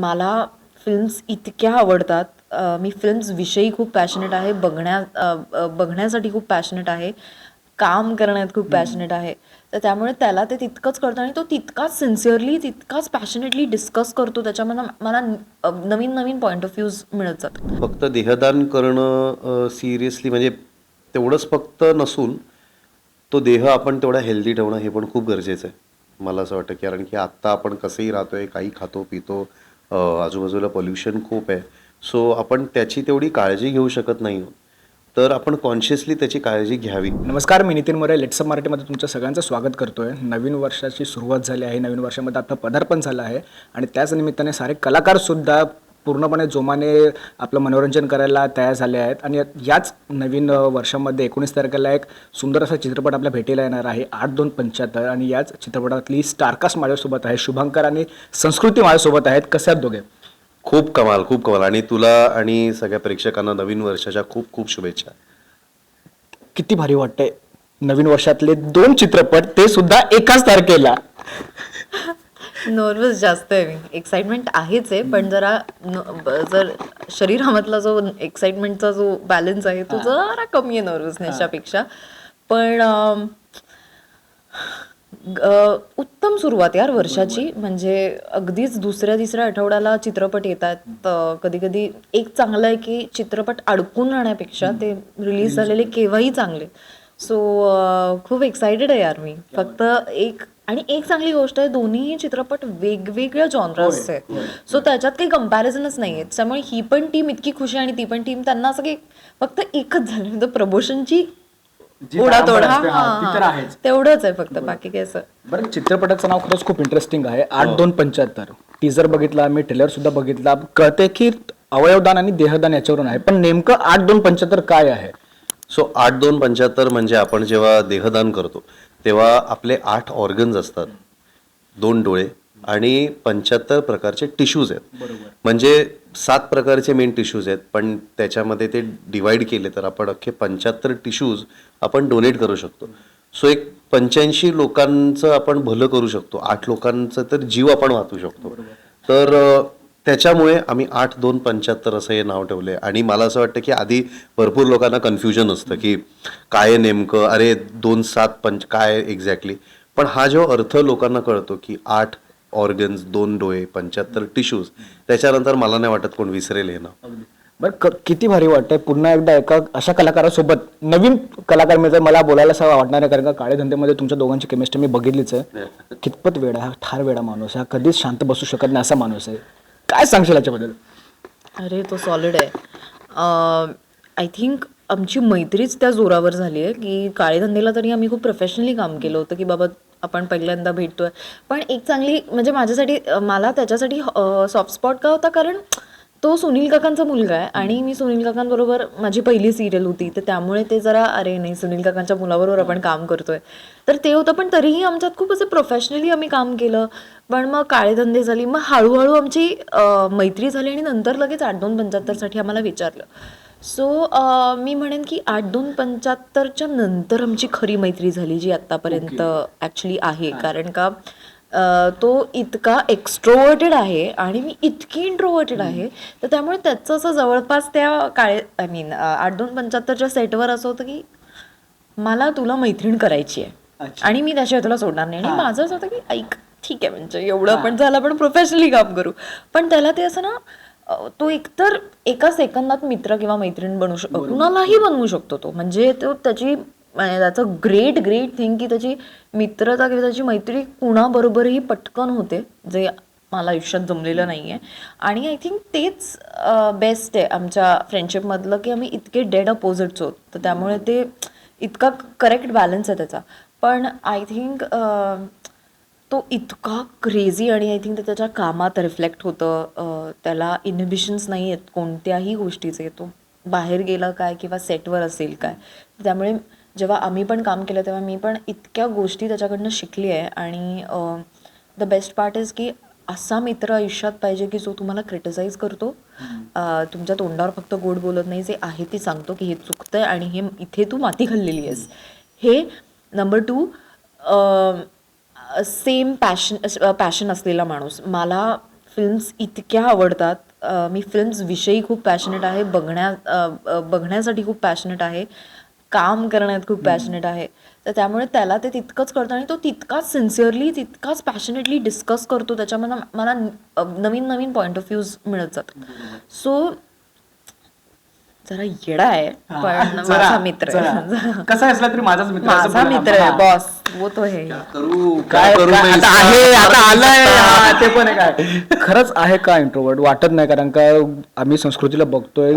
मला फिल्म्स इतक्या आवडतात. मी फिल्म्स विषयी खूप पॅशनेट आहे. बघण्या बघण्यासाठी खूप पॅशनेट आहे. काम करण्यात खूप पॅशनेट आहे. तर त्यामुळे त्याला ते तितकंच करतो आणि तो तितकाच सिन्सिअरली तितकाच पॅशनेटली डिस्कस करतो. त्याच्यामध्ये मला नवीन नवीन पॉईंट ऑफ व्ह्यूज मिळत जातात. फक्त देहदान करणं सिरियसली म्हणजे तेवढंच फक्त नसून तो देह आपण तेवढा हेल्दी ठेवणं हे पण खूप गरजेचं आहे. मला असं वाटतं कारण की आत्ता आपण कसंही राहतोय काही खातो पितो आजूबाजूला पोल्युशन खूप आहे. सो आपण त्याची तेवढी काळजी घेऊ शकत नाही. तर आपण कॉन्शियसली त्याची काळजी घ्यावी. नमस्कार मी नितीन मोरे. लेट्सअप मराठीमध्ये तुमचं सगळ्यांचं स्वागत आहे नवीन वर्षाची सुरुवात झाली आहे. नवीन वर्षामध्ये आता पदार्पण झालं आहे. आणि त्याच निमित्ताने सारे कलाकारसुद्धा पूर्णपणे जोमाने आपलं मनोरंजन करायला तयार झाले आहेत. आणि याच नवीन वर्षामध्ये एकोणीस तारखेला एक सुंदर असा चित्रपट आपल्या भेटीला येणार आहे आठ दोन पंच्याहत्तर. आणि याच चित्रपटातली स्टारकास्ट माझ्यासोबत आहे शुभंकर आणि संस्कृती माझ्यासोबत आहेत. कसे आहेत दोघे? खूप कमाल खूप कमाल. आणि तुला आणि सगळ्या प्रेक्षकांना नवीन वर्षाच्या खूप खूप शुभेच्छा. किती भारी वाटतंय. नवीन वर्षातले दोन चित्रपट ते सुद्धा एकाच तारखेला. नर्वस जास्त आहे मी. एक्साइटमेंट आहेच आहे पण जरा न- जर शरीरामधला जो एक्साइटमेंटचा जो बॅलन्स आहे तो जरा कमी आहे नर्वसनेसच्या पेक्षा पण अम, ग- अ, उत्तम सुरुवात यार वर्षाची. म्हणजे अगदीच दुसऱ्या तिसऱ्या आठवड्याला चित्रपट येतात. कधी कधी एक चांगलं आहे की चित्रपट अडकून राहण्यापेक्षा ते रिलीज झालेले केव्हाही चांगले. सो खूप एक्सायटेड आहे यार मी. फक्त एक आणि एक चांगली गोष्ट आहे दोन्ही चित्रपट वेगवेगळ्या जॉनरासचे आहेत. सो त्याच्यात काही कम्पॅरिझनच नाही आहे त्यामुळे ही पण टीम इतकी खुश आहे आणि ती पण टीम त्यांना असं काही फक्त एकच झालं म्हणजे प्रमोशनची हा हा, हा, आहेच. तेवढंच आहे फक्त बाकी काय असं. बरं चित्रपटाचं नाव खरंच खूप इंटरेस्टिंग आहे. आठ दोन पंच्याहत्तर. टीजर बघितला मी ट्रेलर सुद्धा बघितला. कळते की अवयवदान आणि देहदान याच्यावरून आहे. पण नेमकं आठ दोन पंच्याहत्तर काय आहे? सो आठ दोन पंच्याहत्तर म्हणजे आपण जेव्हा देहदान करतो तेव्हा आपले आठ ऑर्गन्स असतात. दोन डोळे आणि पंच्याहत्तर प्रकारचे टिश्यूज आहेत. म्हणजे सात प्रकारचे मेन टिश्यूज आहेत पण त्याच्यामध्ये ते डिवाइड केले तर आपण अख्खे पंच्याहत्तर टिश्यूज आपण डोनेट करू शकतो. सो एक पंच्याऐंशी लोकांचं आपण भलं करू शकतो. आठ लोकांचं तर जीव आपण वाचू शकतो. तर त्याच्यामुळे आम्ही आठ दोन पंच्याहत्तर असं हे नाव ठेवलंय. आणि मला असं वाटतं की आधी भरपूर लोकांना कन्फ्युजन असतं की काय आहे नेमकं? अरे दोन सात पंच काय एक्झॅक्टली पण हा जो अर्थ लोकांना कळतो की आठ ऑर्गन्स दोन डोळे पंच्याहत्तर टिश्यूज त्याच्यानंतर मला नाही वाटत कोण विसरेल हे नाव. बरं किती भारी वाटतंय. पुन्हा एकदा एका अशा कलाकारासोबत नवीन कलाकार मिळतं मला बोलायला असं वाटणार आहे कारण का काळे धंद्यामध्ये तुमच्या दोघांची केमिस्ट्री मी बघितलीच आहे. कितपत वेळा हा ठार वेळा माणूस आहे. हा कधीच शांत बसू शकत नाही असा माणूस आहे. काय सांगशील याच्याबद्दल? अरे तो सॉलिड आहे. आय थिंक आमची मैत्रीच त्या जोरावर झाली आहे की काळे धंदेला तरी आम्ही खूप प्रोफेशनली काम केलं होतं की बाबा आपण पहिल्यांदा भेटतोय. पण एक चांगली म्हणजे माझ्यासाठी मला त्याच्यासाठी सॉफ्ट स्पॉट का होता? कारण तो सुनील काकांचा मुलगा आहे आणि मी सुनील काकांबरोबर माझी पहिली सिरियल होती. तर त्यामुळे ते जरा अरे नाही सुनील काकांच्या मुलाबरोबर आपण काम करतोय. तर ते होतं पण तरीही आमच्यात खूप असं प्रोफेशनली आम्ही काम केलं. पण मग काळे धंदे झाली. मग हळूहळू आमची मैत्री झाली आणि नंतर लगेच आठ दोन पंच्याहत्तरसाठी आम्हाला विचारलं. सो मी म्हणेन की आठ दोन पंच्याहत्तरच्या नंतर आमची खरी मैत्री झाली जी आत्तापर्यंत ॲक्च्युली आहे. कारण का तो इतका एक्स्ट्रोवर्टेड आहे आणि मी इतकी इंट्रोवर्टेड आहे तर त्यामुळे त्याचं असं जवळपास त्या काळे आय मीन आठ दोन पंच्याहत्तरच्या सेटवर असं होतं की मला तुला मैत्रीण करायची आहे. आणि मी त्याशिवाय तुला सोडणार नाही. आणि माझं असं होतं की ऐक ठीक आहे म्हणजे एवढं आपण झालं आपण प्रोफेशनली काम करू. पण त्याला ते असं ना तो एकतर एका सेकंदात मित्र किंवा मैत्रीण बनवू शकतो कुणालाही बनवू शकतो तो. म्हणजे तो त्याची म्हणजे त्याचं ग्रेट ग्रेट थिंग की त्याची मित्रता किंवा त्याची मैत्री कुणाबरोबरही पटकन होते जे मला आयुष्यात जमलेलं नाही आहे आणि आय थिंक तेच बेस्ट आहे आमच्या फ्रेंडशिपमधलं की आम्ही इतके डेड अपोजिट्स आहोत. तर त्यामुळे ते इतका करेक्ट बॅलन्स आहे त्याचा. पण आय थिंक तो इतका क्रेझी आणि आय थिंक ते त्याच्या कामात रिफ्लेक्ट होतं. त्याला इनहिबिशन्स नाही आहेत कोणत्याही गोष्टीचे. तो बाहेर गेला काय किंवा सेटवर असेल काय. त्यामुळे जेव्हा आम्ही पण काम केलं तेव्हा मी पण इतक्या गोष्टी त्याच्याकडनं शिकली आहे. आणि द बेस्ट पार्ट इज की असा मित्र आयुष्यात पाहिजे की जो तुम्हाला क्रिटिसाइज करतो. तुमच्या तोंडावर फक्त गोड बोलत नाही जे आहे ते सांगतो की हे चुकतंय आणि हे इथे तू माती खाल्लेली आहेस. हे number two same passion passion असलेला माणूस. मला फिल्म्स इतक्या आवडतात. मी फिल्म्सविषयी खूप पॅशनेट आहे. बघण्या बघण्यासाठी खूप पॅशनेट आहे. काम करण्यात खूप पॅशनेट आहे. तर त्यामुळे त्याला ते तितकंच करतं आणि तो तितकाच सिन्सिअरली तितकाच पॅशनेटली डिस्कस करतो. त्याच्यामध्ये मला नवीन नवीन पॉईंट ऑफ व्ह्यूज मिळत जातात. सो जरा येडा आहे पण माझा मित्र कसा असला तरी माझाच मित्र माझा. मित्र आहे हा. बॉस वो तो है करू काय करू आता? आहे आता आलंय ते पण आहे काय? खरंच आहे का इंट्रोवर्ट वाटत नाही कारण का आम्ही संस्कृतीला बघतोय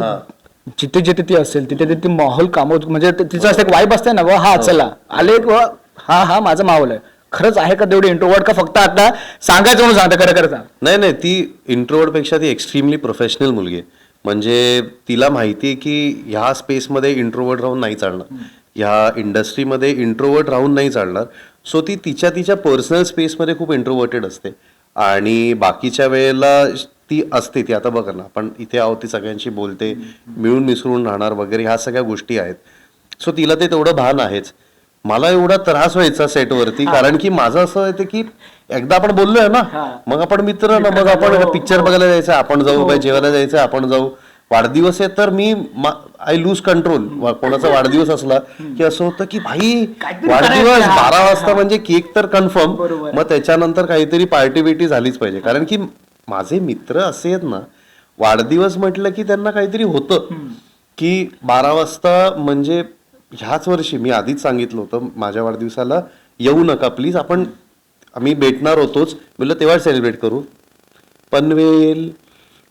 जिथे जिथे ती असेल तिथे तिथे माहोल काम म्हणजे तिचं असं एक वाईब असते ना व हा चला. आले व हा हा माझा माहोल आहे. खरंच आहे का तेवढी इंट्रोवर्ट का फक्त आता सांगायचं म्हणून सांगता खरं खरं सांग. नाही नाही ती इंट्रोवर्डपेक्षा ती एक्स्ट्रीमली प्रोफेशनल मुलगी आहे. म्हणजे तिला माहिती आहे की ह्या स्पेसमध्ये इंट्रोवर्ट राहून नाही चालणार. ह्या इंडस्ट्रीमध्ये इंट्रोवर्ट राहून नाही चालणार. सो ती तिच्या तिच्या पर्सनल स्पेसमध्ये खूप इंट्रोवर्टेड असते. आणि बाकीच्या वेळेला ती असते ती. आता बघा ना आपण इथे आहोत ती सगळ्यांशी बोलते मिळून मिसळून राहणार वगैरे ह्या सगळ्या गोष्टी आहेत. सो तिला ते तेवढं भान आहेच. मला एवढा त्रास व्हायचा सेटवरती कारण की माझं असं येते की एकदा आपण बोललोय ना मग आपण मित्र ना मग आपण पिक्चर बघायला जायचं आपण जाऊ बाई जेवायला जायचं आपण जाऊ. वाढदिवस आहे तर मी आय लूज कंट्रोल कोणाचा वाढदिवस असला की असं होतं की भाई वाढदिवस बारा वाजता म्हणजे केक तर कन्फर्म मग त्याच्यानंतर काहीतरी पार्टी बिटी झालीच पाहिजे. कारण की माझे मित्र असे आहेत ना वाढदिवस म्हटलं की त्यांना काहीतरी होतं. की बारा वाजता म्हणजे ह्याच वर्षी मी आधीच सांगितलं होतं माझ्या वाढदिवसाला येऊ नका प्लीज आपण आम्ही भेटणार होतोच. म्हणलं तेव्हा सेलिब्रेट करू. पनवेल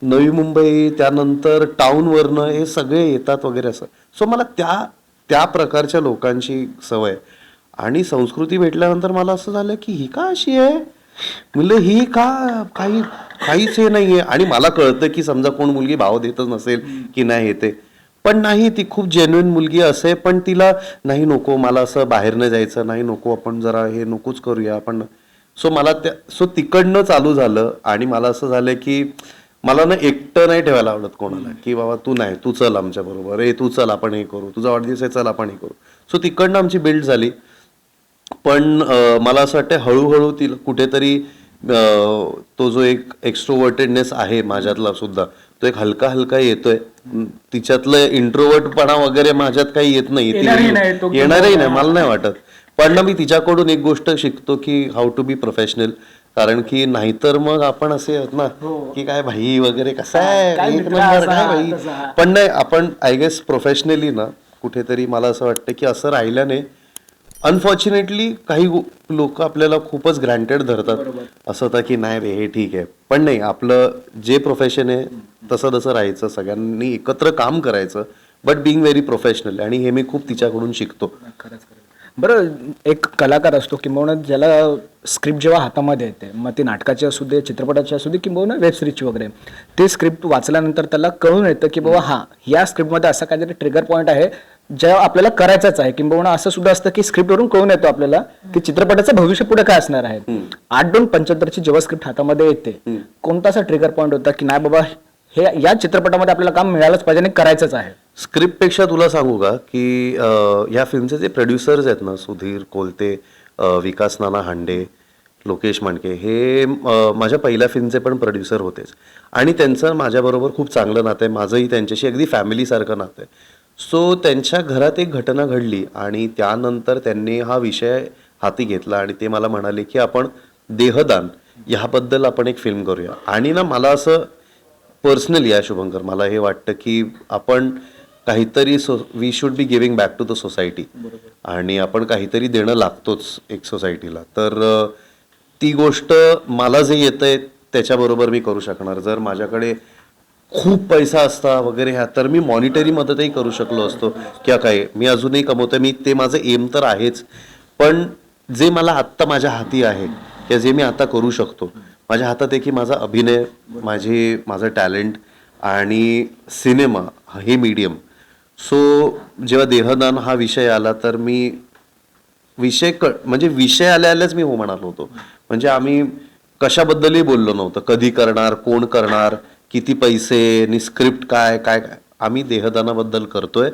नवी मुंबई त्यानंतर टाऊनवरनं हे सगळे येतात वगैरे असं. सो मला त्या त्या प्रकारच्या लोकांची सवय. आणि संस्कृती भेटल्यानंतर मला असं झालं की ही का अशी आहे? म्हणलं ही का काही काहीच हे नाहीये. आणि मला कळतं की समजा कोण मुलगी भाव देतच नसेल की नाही येते पण नाही ती खूप जेन्युइन मुलगी असे पण तिला नाही नको मला असं बाहेर जायचं नाही नको आपण जरा हे नकोच करूया आपण सो मला त्या सो तिकडनं चालू झालं आणि मला असं झालं की मला ना एकटं नाही ठेवायला आवडत कोणाला की बाबा तू नाही तू चल आमच्या बरोबर ए तू चल आपण हे करू तुझा वाढदिवस आहे चल आपण हे करू. सो तिकडनं आमची बिल्ड झाली. पण मला असं वाटतं हळूहळू तिला कुठेतरी तो जो एक एक्स्ट्रोवर्टेडनेस आहे माझ्यातला सुद्धा तो एक हलका हलका येतोय. तिच्यातलं इंट्रोवर्टपणा वगैरे माझ्यात काही येत नाही. येणारही नाही, मला नाही वाटत. पण ना मी तिच्याकडून एक गोष्ट शिकतो की हाऊ टू बी प्रोफेशनल कारण की नाहीतर मग आपण असे आहोत ना की काय भाई वगैरे कसं आहे? एक नंबर काय भाई. पण नाही आपण आय गेस प्रोफेशनली ना कुठेतरी मला असं वाटतं की असं राहिल्याने अनफॉर्च्युनेटली काही लोक आपल्याला खूपच ग्रँटेड धरतात. असं होतं की नाही रे हे ठीक आहे. पण नाही आपलं जे प्रोफेशन आहे तसं तसं राहायचं सगळ्यांनी एकत्र काम करायचं बट बिंग व्हेरी प्रोफेशनल आणि हे मी खूप तिच्याकडून शिकतो. बरं एक कलाकार असतो किंबहुना ज्याला स्क्रिप्ट जेव्हा हातामध्ये येते मग ती नाटकाची असू दे चित्रपटाची असू दे किंबहुना वेब सिरीजची वगैरे ते स्क्रिप्ट वाचल्यानंतर त्याला कळून येतं की बाबा हा या स्क्रिप्टमध्ये असा काहीतरी ट्रिगर पॉईंट आहे ज्या आपल्याला करायचाच आहे. किंबहुना असं सुद्धा असतं की स्क्रिप्टवरून कळून येतो आपल्याला की चित्रपटाचं भविष्य पुढे काय असणार आहे. आठ दोन पंच्याहत्तरची जेव्हा स्क्रिप्ट हातामध्ये येते. कोणता असा ट्रिगर पॉईंट होता की नाही बाबा हे या चित्रपटामध्ये आपल्याला काम मिळालंच पाहिजे आणि करायचंच आहे. स्क्रिप्टपेक्षा तुला सांगू का की ह्या फिल्मचे जे प्रोड्युसर्स आहेत ना सुधीर कोलते विकास नाना हांडे लोकेश मांडके हे माझ्या पहिल्या फिल्मचे पण प्रोड्युसर होतेच. आणि त्यांचं माझ्याबरोबर खूप चांगलं नातं आहे. माझंही त्यांच्याशी अगदी फॅमिलीसारखं नातं आहे. सो त्यांच्या घरात एक घटना घडली आणि त्यानंतर त्यांनी हा विषय हाती घेतला आणि ते मला म्हणाले की आपण देहदान ह्याबद्दल आपण एक फिल्म करूया. आणि ना मला असं पर्सनली आहे शुभंकर मला हे वाटतं की आपण काहीतरी so we should be giving back to the society आणि आपण काहीतरी देणं लागतोच एक सोसायटीला तर ती गोष्ट मला जे येतं आहे त्याच्याबरोबर मी करू शकणार. जर माझ्याकडे खूप पैसा असता वगैरे ह्या तर मी मॉनिटरी मदतही करू शकलो असतो. किंवा काय मी अजूनही कमवतो मी ते माझं एम तर आहेच. पण जे मला आत्ता माझ्या हाती आहे किंवा जे मी आता करू शकतो माझ्या हातात आहे की माझा अभिनय माझे माझं टॅलेंट आणि सिनेमा हे मीडियम सो जेव्हा देहदान हा विषय आला तर मी विषय क म्हणजे विषय आल्या आल्याच मी हो म्हणालो होतो. म्हणजे आम्ही कशाबद्दलही बोललो नव्हतं. कधी करणार कोण करणार किती पैसे नि स्क्रिप्ट काय काय काय. आम्ही देहदानाबद्दल करतोय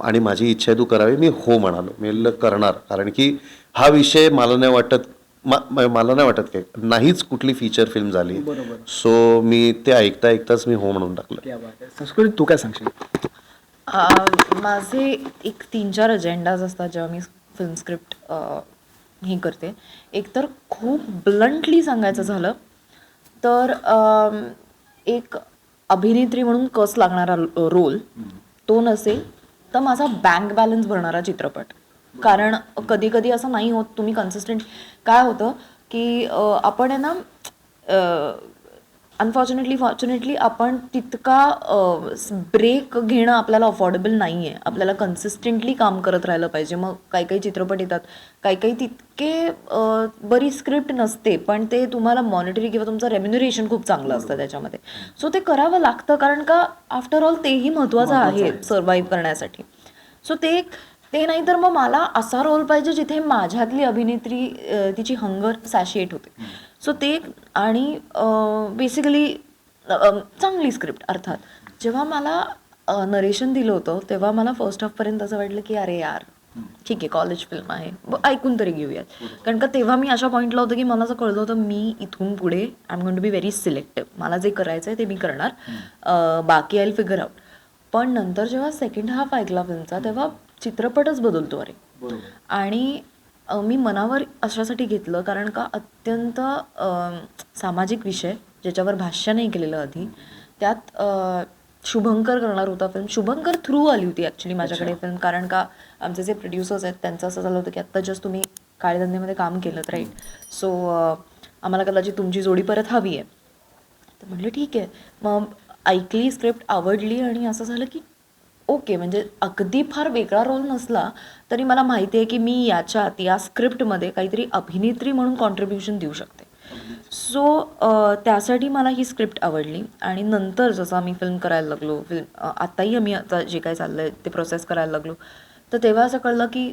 आणि माझी इच्छा आहे तू करावी. मी हो म्हणालो. मी करणार. कारण की हा विषय मला नाही वाटत मा- म- मला नाही वाटत काय नाहीच कुठली फीचर फिल्म झाली. सो मी ते ऐकता ऐकताच मी हो म्हणून टाकलं. संस्कृती तू काय सांगशील? माझे एक तीन चार अजेंडाज असतात जेव्हा मी फिल्म स्क्रिप्ट हे करते. एकतर खूप ब्लंटली सांगायचं झालं तर एक अभिनेत्री म्हणून कस लागणारा रोल तो नसेल तर माझा बँक बॅलन्स भरणारा चित्रपट. कारण कधी कधी असं नाही होत तुम्ही कन्सिस्टंट काय होतं की आपण आहे ना अनफॉर्च्युनेटली फॉर्च्युनेटली आपण तितका ब्रेक घेणं आपल्याला अफोर्डेबल नाही आहे आपल्याला कन्सिस्टंटली काम करत राहिलं पाहिजे. मग काही काही चित्रपट येतात. काही काही तितके बरी स्क्रिप्ट नसते पण ते तुम्हाला मॉनिटरी किंवा तुमचं रेम्युनरेशन खूप चांगलं असतं त्याच्यामध्ये. सो ते करावं लागतं कारण का आफ्टर ऑल तेही महत्त्वाचं आहे सर्व्हाइव्ह करण्यासाठी. सो ते ते नाही तर मग मला असा रोल पाहिजे जिथे माझ्यातली अभिनेत्री तिची हंगर सॅशिएट होते. सो ते आणि बेसिकली चांगली स्क्रिप्ट अर्थात. जेव्हा मला नरेशन दिलं होतं तेव्हा मला फर्स्ट हाफपर्यंत असं वाटलं की अरे यार ठीक आहे कॉलेज फिल्म आहे. ऐकून तरी घेऊयात. कारण का तेव्हा मी अशा पॉईंटला होतं की मला असं कळलं होतं मी इथून पुढे I am going to be very selective मला जे करायचं आहे ते मी करणार. बाकी आय फिगर आउट पण नंतर जेव्हा सेकंड हाफ ऐकला फिल्मचा तेव्हा चित्रपटच बदलतो अरे. आणि मी मनावर अशासाठी घेतलं कारण का अत्यंत सामाजिक विषय ज्याच्यावर भाष्य नाही केलेलं आधी त्यात शुभंकर करणार होता फिल्म शुभंकर थ्रू आली होती ॲक्च्युली माझ्याकडे फिल्म कारण का आमचे जे प्रोड्युसर्स आहेत त्यांचं असं झालं होतं की आत्ता जस्ट तुम्ही काळेधंद्यामध्ये काम केलं राईट सो आम्हाला कदाचित तुमची जोडी परत हवी आहे. तर म्हटलं ठीक आहे. मग ऐकली स्क्रिप्ट आवडली आणि असं झालं की ओके म्हणजे अगदी फार वेगळा रोल नसला तरी मला माहिती आहे की मी याच्यात या स्क्रिप्टमध्ये काहीतरी अभिनेत्री म्हणून कॉन्ट्रीब्युशन देऊ शकते. सो त्यासाठी मला ही स्क्रिप्ट आवडली आणि नंतर जसं आम्ही फिल्म करायला लागलो फिल्म आत्ताही आम्ही आता जे काही चाललं आहे ते प्रोसेस करायला लागलो. तर तेव्हा असं कळलं की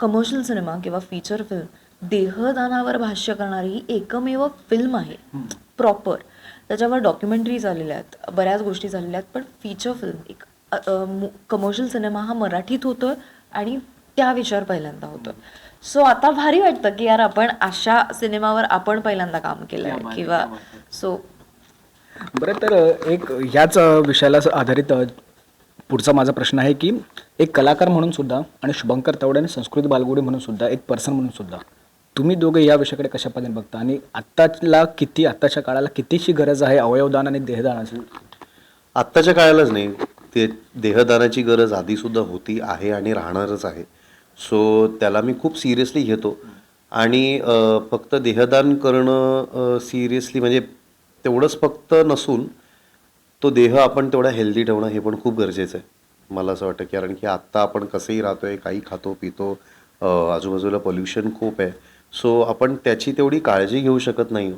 कमर्शियल सिनेमा किंवा फीचर फिल्म देहदानावर भाष्य करणारी ही एकमेव फिल्म आहे. प्रॉपर त्याच्यावर डॉक्युमेंटरीज आलेल्या आहेत बऱ्याच गोष्टी झालेल्या आहेत पण फीचर फिल्म एक. कमर्शियल सिनेमा हा मराठीत होतोय आणि त्या विषयावर पहिल्यांदा होतोय. सो आता भारी वाटतं की यार आपण अशा सिनेमावर आपण पहिल्यांदा काम केलं आहे किंवा सो बरं तर एक ह्याच विषयाला आधारित पुढचा माझा प्रश्न आहे की एक कलाकार म्हणून सुद्धा आणि शुभंकर तावडे आणि संस्कृती बालगुडे म्हणून सुद्धा एक पर्सन म्हणून सुद्धा तुम्ही दोघे या विषयाकडे कशा पद्धतीने बघता? आणि आत्ताला किती आत्ताच्या काळाला कितीशी गरज आहे अवयवदान आणि देहदानाची आत्ताच्या काळालाच नाही. ते देहदानाची गरज आधीसुद्धा होती आहे आणि राहणारच आहे. सो त्याला मी खूप सिरियसली घेतो. आणि फक्त देहदान करणं सिरियसली म्हणजे तेवढंच फक्त नसून तो देह आपण तेवढा हेल्दी ठेवणं हे पण खूप गरजेचं आहे. मला असं वाटतं कारण की आत्ता आपण कसंही राहतोय काही खातो पितो आजूबाजूला पोल्युशन खूप आहे. सो आपण त्याची तेवढी काळजी घेऊ शकत नाही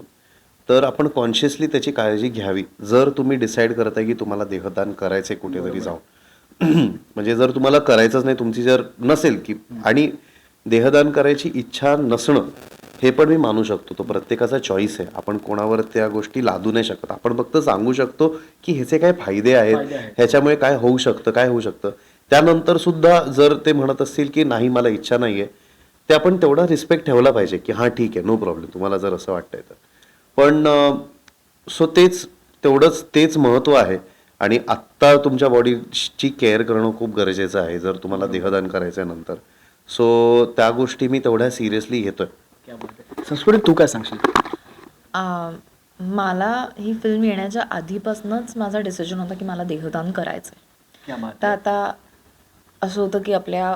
तर आपण कॉन्शियसली त्याची काळजी घ्यावी. जर तुम्ही डिसाईड करताय की तुम्हाला देहदान करायचंय कुठेतरी जाऊन. म्हणजे जर तुम्हाला करायचंच नाही तुमची जर नसेल की आणि देहदान करायची इच्छा नसणं हे पण मी मानू शकतो. तो प्रत्येकाचा चॉईस आहे. आपण कोणावर त्या गोष्टी लादू नाही शकत. आपण फक्त सांगू शकतो की ह्याचे काय फायदे आहेत ह्याच्यामुळे काय होऊ शकतं काय होऊ शकतं. त्यानंतर सुद्धा जर ते म्हणत असतील की नाही मला इच्छा नाहीये ते आपण तेवढा रिस्पेक्ट ठेवला पाहिजे की हां ठीक आहे नो प्रॉब्लेम तुम्हाला जर असं वाटतंय तर. पण सो तेच तेवढंच तेच महत्त्व आहे. आणि आत्ता तुमच्या बॉडीची केअर करणं खूप गरजेचं आहे जर तुम्हाला देहदान करायचं आहे नंतर. सो त्या गोष्टी मी तेवढ्या सिरियसली घेतोय. संस्कृती तू काय सांगशील? आ, मला ही फिल्म येण्याच्या आधीपासूनच माझा डिसिजन होता की मला देहदान करायचं आहे तर आता असं होतं की आपल्या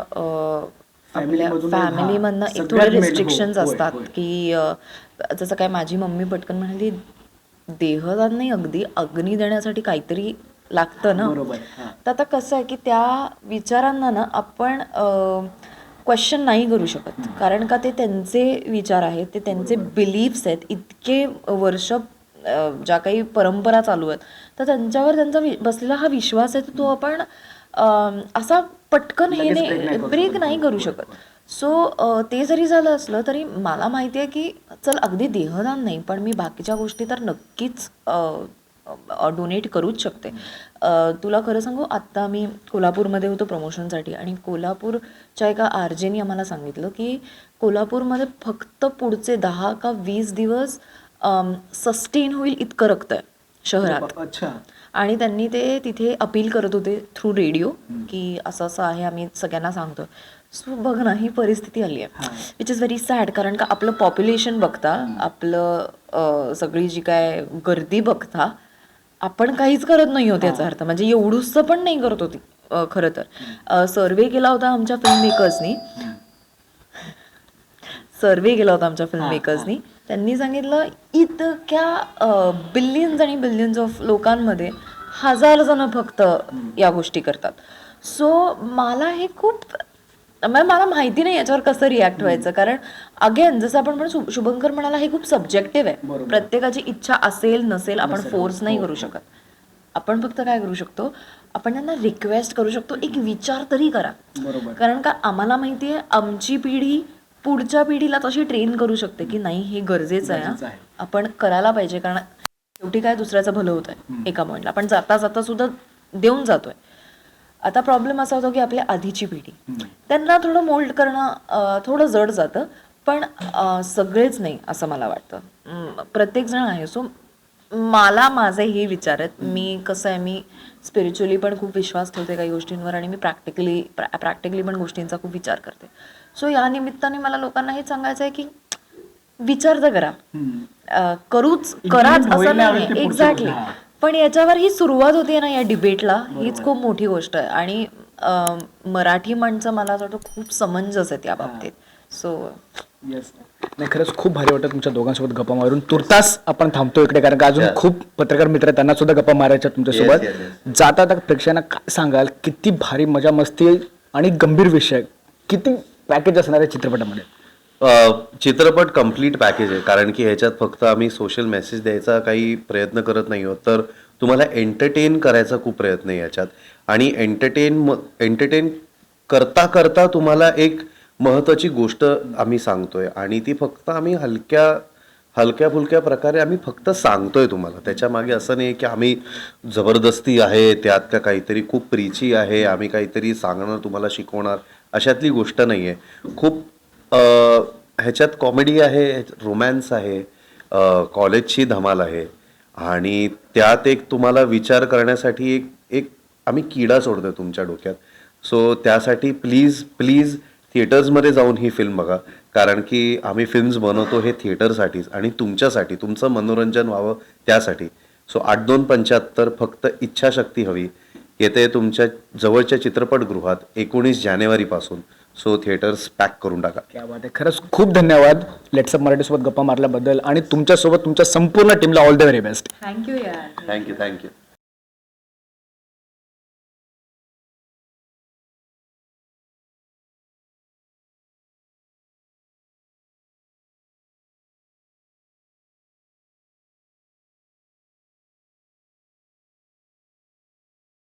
हा, फॅमिलीमधनं एक थोडे हो, रिस्ट्रिक्शन्स होय, असतात. की जसं काय माझी मम्मी पटकन म्हणाली देहदान नाही अगदी अग्नी देण्यासाठी काहीतरी लागतं ना. हा. तर आता कसं आहे की त्या विचारांना ना आपण क्वेश्चन नाही करू शकत. कारण का ते त्यांचे विचार आहेत ते त्यांचे बिलीफ्स आहेत. इतके वर्ष ज्या काही परंपरा चालू आहेत तर त्यांच्यावर त्यांचा बसलेला हा विश्वास आहे तो आपण असा पटकन हे नाही ब्रेक नाही करू शकत. सो ते जरी झालं असलं तरी मला माहिती आहे की चल अगदी देहदान नाही पण मी बाकीच्या गोष्टी तर नक्कीच डोनेट करूच शकते. तुला खरं सांगू आत्ता मी कोल्हापूरमध्ये होतो प्रमोशनसाठी आणि कोल्हापूरच्या एका आरजेनी आम्हाला सांगितलं की कोल्हापूरमध्ये फक्त पुढचे दहा का वीस दिवस सस्टेन होईल इतकं रक्त आहे. शहरात. अच्छा. आणि त्यांनी ते तिथे अपील करत होते थ्रू रेडिओ की असं असं आहे आम्ही सगळ्यांना सांगतो सो बघ ना ही परिस्थिती आली आहे. विच इज व्हेरी सॅड कारण का आपलं पॉप्युलेशन बघता आपलं सगळी जी काय गर्दी बघता आपण काहीच करत नाही होत याचा अर्थ. म्हणजे एवढूसं पण नाही करत होती खरं तर. सर्वे केला होता आमच्या फिल्म मेकर्सनी सर्वे केला होता आमच्या फिल्म मेकर्सनी त्यांनी सांगितलं इतक्या बिलियन्स आणि बिलियन्स ऑफ लोकांमध्ये हजार जण फक्त या गोष्टी करतात. सो मला हे खूप म्हणजे मला माहिती नाही याच्यावर कसं रिॲक्ट व्हायचं. कारण अगेन जसं आपण शु- शुभंकर म्हणाला हे खूप सब्जेक्टिव्ह आहे. प्रत्येकाची इच्छा असेल नसेल आपण फोर्स नाही करू शकत. आपण फक्त काय करू शकतो? आपण त्यांना रिक्वेस्ट करू शकतो. एक विचार तरी करा. कारण का आम्हाला माहिती आहे आमची पिढी पुढच्या पिढीला तशी ट्रेन करू शकते की नाही हे गरजेचं आहे. आपण करायला पाहिजे कारण शेवटी काय दुसऱ्याचं भलं होत आहे एका पॉईंटला आपण जाता जाता सुद्धा देऊन जातोय. आता प्रॉब्लेम असा होतो की आपल्या आधीची पिढी. त्यांना थोडं मोल्ड करणं थोडं जड जातं पण सगळेच नाही असं मला वाटतं. अं, प्रत्येक जण आहे. सो मला माझे हे विचार आहेत. मी कसं आहे मी स्पिरिच्युअली पण खूप विश्वास ठेवते काही गोष्टींवर आणि मी प्रॅक्टिकली प्रॅक्टिकली पण गोष्टींचा खूप विचार करते. सो या निमित्ताने मला लोकांना हे सांगायचं आहे की विचार तर करा करूच कराच असं नाही एक्झॅक्टली. पण याच्यावर ही सुरुवात होती ना या डिबेटला हीच खूप मोठी गोष्ट आहे. आणि मराठी माणसं मला असं वाटतं खूप समंजस आहेत या बाबतीत. सो येस नाही खरंच खूप भारी वाटतं तुमच्या दोघांसोबत गप्पा मारून. तुर्तास आपण थांबतो इकडे कारण का अजून. खूप पत्रकार मित्र आहेत त्यांना सुद्धा गप्पा मारायच्या तुमच्यासोबत. जाता आता प्रेक्षकांना काय सांगाल? किती भारी मजा मस्ती आणि गंभीर विषय. किती पॅकेज असणार आहे चित्रपटामध्ये चित्रपट कंप्लीट पॅकेज आहे. कारण की ह्याच्यात फक्त आम्ही सोशल मेसेज द्यायचा काही प्रयत्न करत नाही आहोत. तर तुम्हाला एंटरटेन करायचा खूप प्रयत्न आहे याच्यात. आणि एंटरटेन एंटरटेन करता करता तुम्हाला एक महत्त्वाची गोष्ट आम्ही सांगतोय. आणि ती फक्त आम्ही हलक्या हलक्या फुलक्या प्रकारे आम्ही फक्त सांगतोय तुम्हाला. त्याच्यामागे असं नाही की आम्ही जबरदस्ती आहे त्यात का काहीतरी खूप प्रीची आहे आम्ही काहीतरी सांगणार तुम्हाला शिकवणार. अशातली गोष्ट नाही आहे खूप ह्याच्यात कॉमेडी आहे रोमॅन्स आहे कॉलेजची धमाल आहे. आणि त्यात एक तुम्हाला विचार करण्यासाठी एक एक आम्ही किडा सोडतो तुमच्या डोक्यात. सो त्यासाठी प्लीज प्लीज थिएटर्समध्ये जाऊन ही फिल्म बघा. कारण की आम्ही फिल्म्स बनवतो हे थिएटरसाठीच आणि तुमच्यासाठी तुमचं मनोरंजन व्हावं त्यासाठी. सो आठ दोन पंच्याहत्तर फक्त इच्छाशक्ती हवी. येते तुमच्या जवळच्या चित्रपटगृहात एकोणीस जानेवारीपासून. सो थिएटर्स पॅक करून टाका. क्या बात आहे. खरंच खूप धन्यवाद. लेट्सअप मराठीसोबत गप्पा मारल्याबद्दल आणि तुमच्यासोबत तुमच्या संपूर्ण टीमला all the very best thank you यार. Thank you thank you